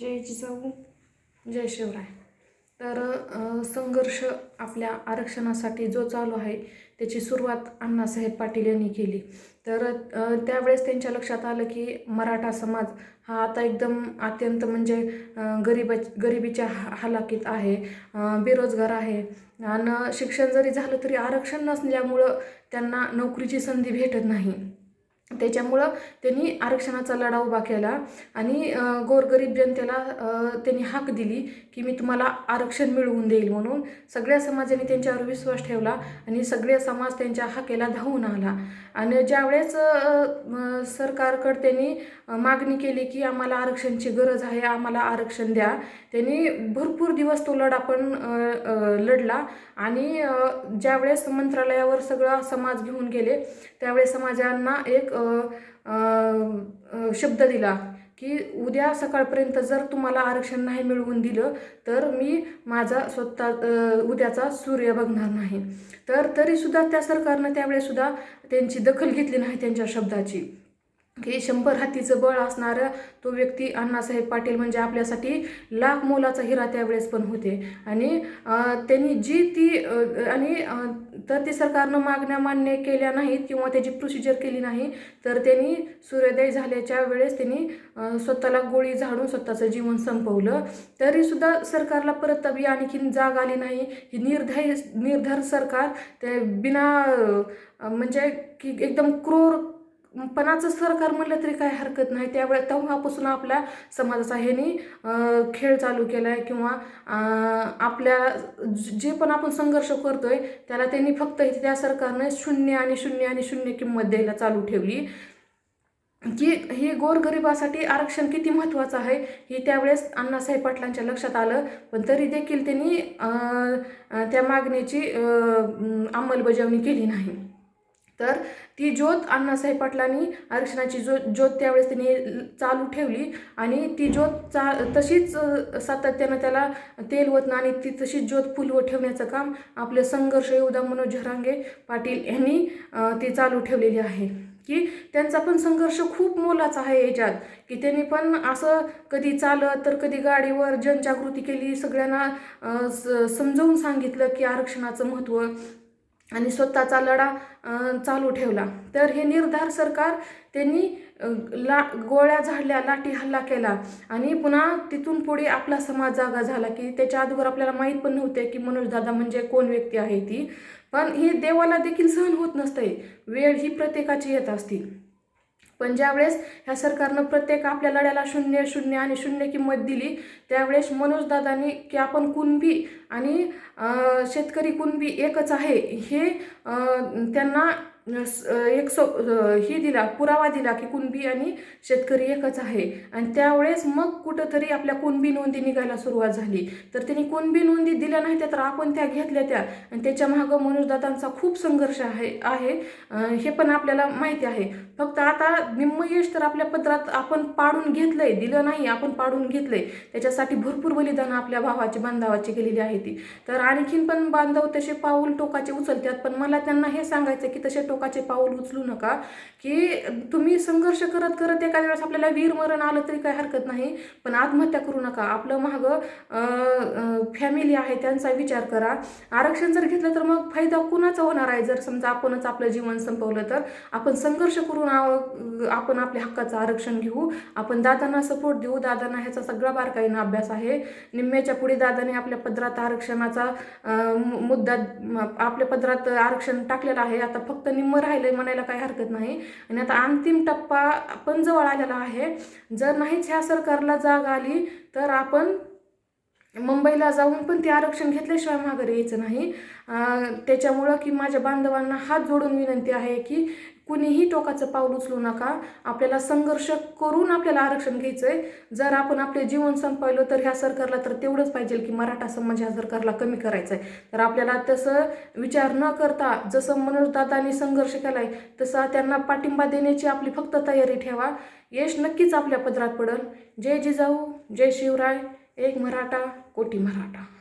जय जिजाऊ जय शिवराय. तर संघर्ष आपल्या आरक्षणासाठी जो चालू आहे त्याची सुरुवात अण्णासाहेब पाटील यांनी केली. तर त्यावेळेस त्यांच्या लक्षात आलं की मराठा समाज हा आता एकदम अत्यंत म्हणजे गरिबा गरिबीच्या हा- हालाकीत आहे बेरोजगार आहे. आणि शिक्षण जरी झालं तरी आरक्षण नसल्यामुळं त्यांना नोकरीची संधी भेटत नाही. त्याच्यामुळं त्यांनी आरक्षणाचा लढा उभा केला आणि गोरगरीब जनतेला त्यांनी हाक दिली की मी तुम्हाला आरक्षण मिळवून देईल म्हणून सगळ्या समाजाने त्यांच्यावर विश्वास ठेवला आणि सगळे समाज त्यांच्या हाकेला धावून आला. आणि ज्यावेळेस सरकारकडे त्यांनी मागणी केली की आम्हाला आरक्षणची गरज आहे आम्हाला आरक्षण द्या त्यांनी भरपूर दिवस तो लढा पण लढला. आणि ज्यावेळेस मंत्रालयावर सगळा समाज घेऊन गेले त्यावेळेस समाजांना एक शब्द दिला की उद्या सकाळपर्यंत जर तुम्हाला आरक्षण नाही मिळवून दिलं तर मी माझा स्वतः उद्याचा सूर्य बघणार नाही. तर तरीसुद्धा त्या सरकारनं त्यावेळेसुद्धा त्यांची दखल घेतली नाही त्यांच्या शब्दाची. की शंभर हातीचं बळ असणारं तो व्यक्ती अण्णासाहेब पाटील म्हणजे आपल्यासाठी लाख मोलाचा हिरा त्यावेळेस पण होते. आणि त्यांनी जी ती आणि तर ते सरकारनं मागण्या मान्य केल्या नाहीत किंवा त्याची प्रोसिजर केली नाही तर त्यांनी सूर्योदय झाल्याच्या वेळेस त्यांनी स्वतःला गोळी झाडून स्वतःचं जीवन संपवलं. तरीसुद्धा सरकारला परत तबी आणखीन जाग आली नाही. ही निर्धाय निर्धार सरकार ते बिना म्हणजे की एकदम क्रूर पणाचं सरकार म्हणलं तरी काय हरकत नाही. त्यावेळे तेव्हापासून आपल्या समाजाचा ह्यानी खेळ चालू केला आहे किंवा आपल्या जे पण आपण संघर्ष करतोय त्याला त्यांनी फक्त त्या सरकारने शून्य आणि शून्य आणि शून्य किंमत द्यायला चालू ठेवली. की ही गोरगरिबासाठी आरक्षण किती महत्त्वाचं आहे हे त्यावेळेस अण्णासाहेब पाटलांच्या लक्षात आलं. पण तरी देखील त्यांनी त्या मागणीची अंमलबजावणी केली नाही. तर ती ज्योत अण्णासाहेब पाटलांनी आरक्षणाची ज्यो ज्योत त्यावेळेस त्यांनी चालू ठेवली आणि ती ज्योत चा तशीच सातत्यानं त्याला तेल ओतणं आणि ती तशीच ज्योत फुलवत ठेवण्याचं काम आपले संघर्ष योद्धा मनोज झरांगे पाटील यांनी ती चालू ठेवलेली आहे. की त्यांचा पण संघर्ष खूप मोलाचा आहे याच्यात. की त्यांनी पण असं कधी चालत तर कधी गाडीवर जनजागृती केली सगळ्यांना स- समजावून सांगितलं की आरक्षणाचं महत्त्व आणि स्वतःचा लढा चालू ठेवला. तर हे निर्धार सरकार त्यांनी ला गोळ्या झाडल्या लाठी हल्ला केला आणि पुन्हा तिथून पुढे आपला समाज जागा झाला की त्याच्या अगोदर आपल्याला माहीत पण नव्हते की मनोजदादा म्हणजे कोण व्यक्ती आहे ती. पण ही देवाला देखील सहन होत नसते वेळ ही प्रत्येकाची येत असती. पण ज्यावेळेस ह्या सरकारनं प्रत्येक आपल्या लढ्याला शून्य शून्य आणि शून्य किंमत दिली त्यावेळेस मनोजदादांनी की आपण कुणबी आणि शेतकरी कुणबी एकच आहे हे त्यांना एक सो ही दिला पुरावा दिला की कुणबी आणि शेतकरी एकच आहे. आणि त्यावेळेस मग कुठंतरी आपल्या कुणबी नोंदी निघायला सुरुवात झाली. तर त्यांनी कुणबी नोंदी दिल्या नाही त्या तर आपण त्या घेतल्या त्या. आणि त्याच्या मागं मनोजदादांचा खूप संघर्ष आहे आहे. हे पण आपल्याला माहिती आहे. फक्त आता निम्म यश तर आपल्या पत्रात आपण पाडून घेतलंय दिलं नाही आपण पाडून घेतलंय. त्याच्यासाठी भरपूर बलिदान आपल्या भावाची बांधवाची केलेली आहे ती. तर आणखीन पण बांधव तसे पाऊल टोकाचे उचलतात पण मला त्यांना हे सांगायचं की तसे टोकाचे पाऊल उचलू नका की तुम्ही संघर्ष करत करत एखाद्या वेळेस आपल्याला वीरमरण आलं तरी काही हरकत नाही पण आत्महत्या करू नका. आपलं मागं फॅमिली आहे त्यांचा विचार करा. आरक्षण जर घेतलं तर मग फायदा कुणाचा होणार आहे? जर समजा आपणच आपलं जीवन संपवलं तर आपण संघर्ष करून आपण आपल्या हक्काचं आरक्षण घेऊ. आपण दादांना सपोर्ट देऊ. दादांना ह्याचा सगळा बारकाईनं अभ्यास आहे. निम्म्याच्या पुढे दादाने आपल्या पदरात आरक्षणाचा मुद्दा आपल्या पदरात आरक्षण टाकलेलं आहे. आता फक्त निम्म आहे म्हणायला काही हरकत नाही. आणि आता अंतिम टप्पा पण जवळ आलेला आहे. जर नाहीच ह्या सरकारला जाग आली तर आपण मुंबईला जाऊन पण ते आरक्षण घेतल्याशिवाय माघारी यायचं नाही. त्याच्यामुळं की माझ्या बांधवांना हात जोडून विनंती आहे की कुणीही टोकाचं पाऊल उचलू नका. आपल्याला संघर्ष करून आपल्याला आरक्षण घ्यायचं आहे जर आपण आपले जीवन संपवलं तर ह्या सरकारला तर तेवढंच पाहिजे की मराठा समाज ह्या सरकारला कमी करायचं आहे तर आपल्याला तसं विचार न करता जसं मनोजदादांनी संघर्ष केला आहे तसा त्यांना पाठिंबा देण्याची आपली फक्त तयारी ठेवा. यश नक्कीच आपल्या पदरात पडल. जय जिजाऊ जय शिवराय एक मराठा. कोटी मराठा.